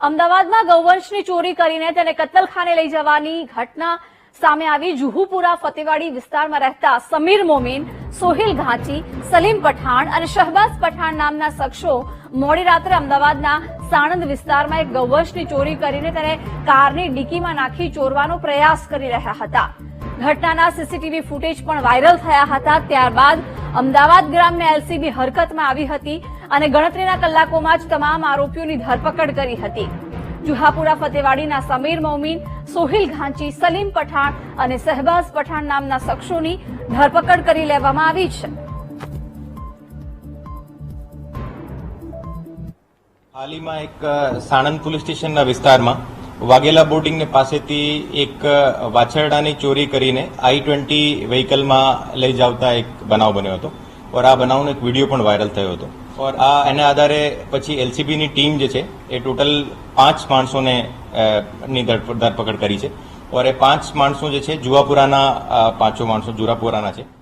અમદાવાદમાં ગૌવંશની ચોરી કરીને તેને કત્તલખાને લઈ જવાની ઘટના સામે આવી. જુહુપુરા, ફતેવાડી વિસ્તારમાં રહેતા સમીર મોમીન, સોહિલ ઘાંચી, સલીમ પઠાણ અને શહબાઝ પઠાણ નામના શખ્સો મોડી રાત્રે અમદાવાદના સાણંદ વિસ્તારમાં એક ગૌવંશની ચોરી કરીને તેને કારની ડીકીમાં નાખી ચોરવાનો પ્રયાસ કરી રહ્યા હતા. ઘટનાના સીસીટીવી ફૂટેજ પણ વાયરલ થયા હતા. ત્યારબાદ અમદાવાદ ગ્રામ્ય એલસીબી હરકતમાં આવી હતી. અને ગણતરીના કલાકોમાં જ તમામ આરોપીઓની ધરપકડ કરી હતી. જુહાપુરા ફતેવાડીના સમીર મોમીન, સોહિલ ઘાંચી, સલીમ પઠાણ અને સહેબાઝ પઠાણ નામના શખ્સોની ધરપકડ કરી લેવામાં આવી છે. હાલીમાં એક સાણંદ પોલીસ સ્ટેશનના વિસ્તારમાં વાઘેલા બોર્ડિંગને પાસેથી એક વાછરડાની ચોરી કરીને આઈ ટ્વેન્ટી વ્હીકલમાં લઈ જાવતા એક બનાવ બન્યો હતો. ઓર આ બનાવનો એક વીડિયો પણ વાયરલ થયો હતો. ઓર આ એના આધારે પછી એલસીબીની ટીમ જે છે, એ ટોટલ પાંચ માણસોને ની ધરપ- ધરપકડ કરી છે. ઓર એ પાંચ માણસો જે છે જુવાપુરાના પાંચો માણસો જુરાપુરાના છે.